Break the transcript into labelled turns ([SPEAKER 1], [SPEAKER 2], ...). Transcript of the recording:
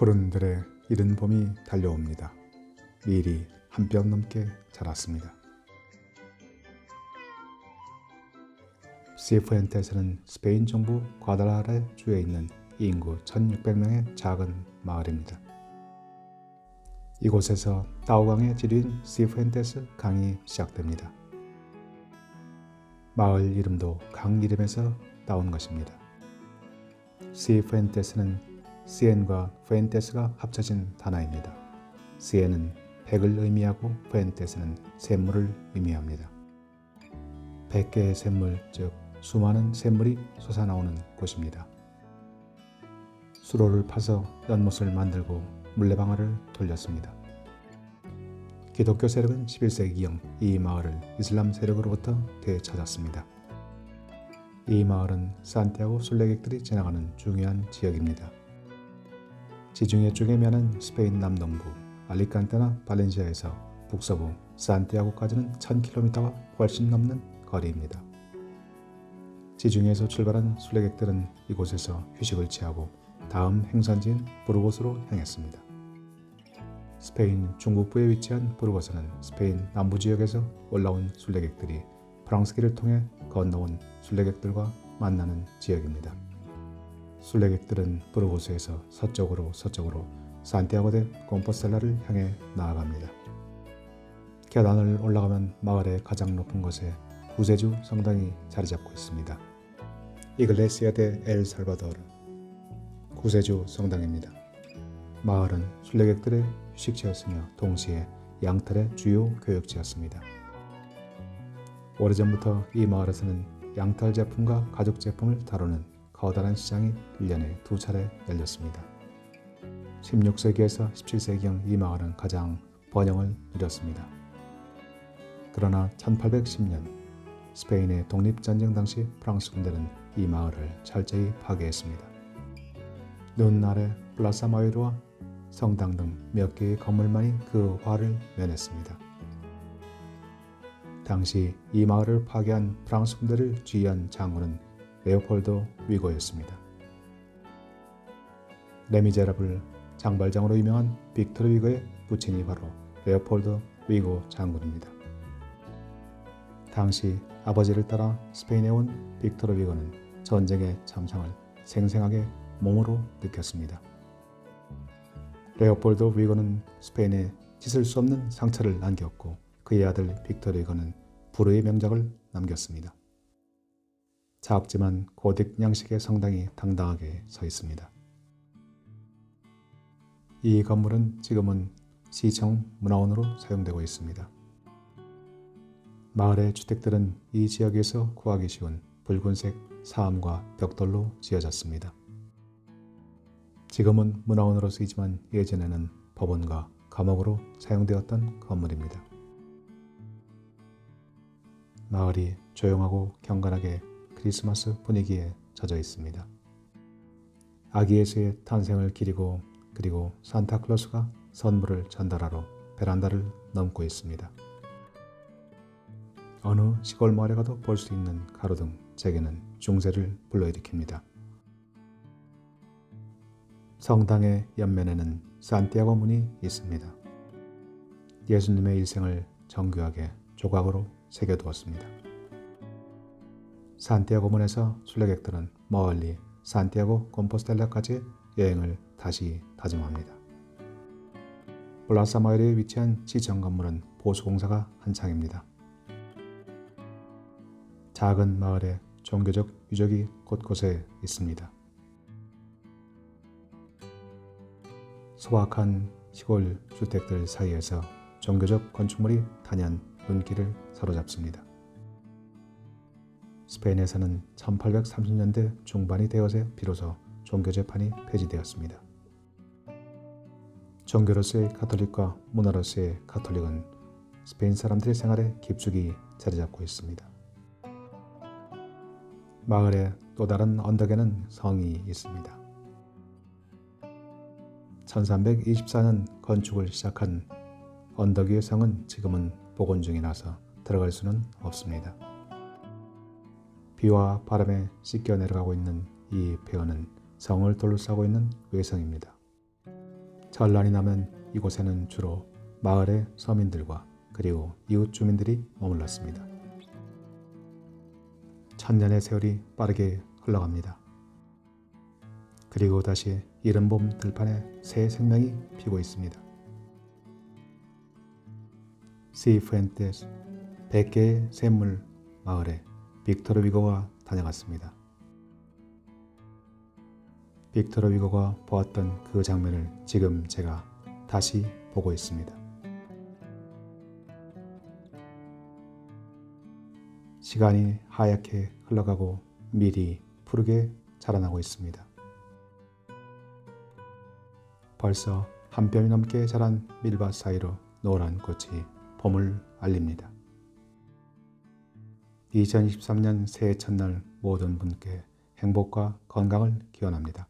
[SPEAKER 1] 푸른 들에 이른 봄이 달려옵니다. 밀이 한뼘 넘게 자랐습니다. 시푸엔테스는 스페인 정부 과달라레 주에 있는 인구 1600명의 작은 마을입니다. 이곳에서 다우강의 지류인 시푸엔테스 강이 시작됩니다. 마을 이름도 강 이름에서 따온 것입니다. 시푸엔테스는 시엔과 푸엔테스가 합쳐진 단어입니다. 시엔은 백을 의미하고 푸엔테스는 샘물을 의미합니다. 백 개의 샘물, 즉 수많은 샘물이 솟아나오는 곳입니다. 수로를 파서 연못을 만들고 물레방아를 돌렸습니다. 기독교 세력은 11세기경 이 마을을 이슬람 세력으로부터 되찾았습니다. 이 마을은 산티아고 순례객들이 지나가는 중요한 지역입니다. 지중해 쪽에 면한 스페인 남동부 알리칸테나 발렌시아에서 북서부 산티아고까지는 1000km가 훨씬 넘는 거리입니다. 지중해에서 출발한 순례객들은 이곳에서 휴식을 취하고 다음 행선지인 부르고스로 향했습니다. 스페인 중북부에 위치한 부르고스는 스페인 남부 지역에서 올라온 순례객들이 프랑스길을 통해 건너온 순례객들과 만나는 지역입니다. 순례객들은 부르고스에서 서쪽으로 서쪽으로 산티아고 데 콤포스텔라를 향해 나아갑니다. 계단을 올라가면 마을의 가장 높은 곳에 구세주 성당이 자리 잡고 있습니다. 이글레시아 데 엘 살바도르 구세주 성당입니다. 마을은 순례객들의 휴식지였으며 동시에 양털의 주요 교역지였습니다. 오래전부터 이 마을에서는 양털 제품과 가죽 제품을 다루는 커다란 시장이 1년에 두 차례 열렸습니다. 16세기에서 17세기경 이 마을은 가장 번영을 누렸습니다. 그러나 1810년 스페인의 독립전쟁 당시 프랑스 군대는 이 마을을 철저히 파괴했습니다. 눈 아래 플라사 마이르와 성당 등 몇 개의 건물만이 그 화를 면했습니다. 당시 이 마을을 파괴한 프랑스 군대를 지휘한 장군은 레오폴도 위고였습니다. 레미제라블 장발장으로 유명한 빅토르 위고의 부친이 바로 레오폴드 위고 장군입니다. 당시 아버지를 따라 스페인에 온 빅토르 위고는 전쟁의 참상을 생생하게 몸으로 느꼈습니다. 레오폴드 위고는 스페인에 씻을 수 없는 상처를 남겼고 그의 아들 빅토르 위고는 불의의 명작을 남겼습니다. 작지만 고딕 양식의 성당이 당당하게 서 있습니다. 이 건물은 지금은 시청 문화원으로 사용되고 있습니다. 마을의 주택들은 이 지역에서 구하기 쉬운 붉은색 사암과 벽돌로 지어졌습니다. 지금은 문화원으로 쓰이지만 예전에는 법원과 감옥으로 사용되었던 건물입니다. 마을이 조용하고 경건하게 크리스마스 분위기에 젖어 있습니다. 아기 예수의 탄생을 기리고 그리고 산타클로스가 선물을 전달하러 베란다를 넘고 있습니다. 어느 시골 마을에 가도 볼 수 있는 가로등 제게는 중세를 불러일으킵니다. 성당의 옆면에는 산티아고 문이 있습니다. 예수님의 일생을 정교하게 조각으로 새겨두었습니다. 산티아고 문에서 순례객들은 멀리 산티아고 콤포스텔라까지 여행을 다시 다짐합니다. 플라사 마을에 위치한 시청 건물은 보수공사가 한창입니다. 작은 마을에 종교적 유적이 곳곳에 있습니다. 소박한 시골 주택들 사이에서 종교적 건축물이 단연 눈길을 사로잡습니다. 스페인에서는 1830년대 중반이 되어서 비로소 종교 재판이 폐지되었습니다. 종교로서의 가톨릭과 문화로서의 가톨릭은 스페인 사람들의 생활에 깊숙이 자리 잡고 있습니다. 마을의 또 다른 언덕에는 성이 있습니다. 1324년 건축을 시작한 언덕 위의 성은 지금은 복원 중이라서 들어갈 수는 없습니다. 비와 바람에 씻겨 내려가고 있는 이 폐허는 성을 둘러싸고 있는 외성입니다. 전란이 나면 이곳에는 주로 마을의 서민들과 그리고 이웃 주민들이 머물렀습니다. 천년의 세월이 빠르게 흘러갑니다. 그리고 다시 이른 봄 들판에 새 생명이 피고 있습니다. 시푸엔테스 100개의 샘물 마을에 빅토르 위고가 다녀갔습니다. 빅토르 위고가 보았던 그 장면을 지금 제가 다시 보고 있습니다. 시간이 하얗게 흘러가고 밀이 푸르게 자라나고 있습니다. 벌써 한 뼘이 넘게 자란 밀밭 사이로 노란 꽃이 봄을 알립니다. 2023년 새해 첫날 모든 분께 행복과 건강을 기원합니다.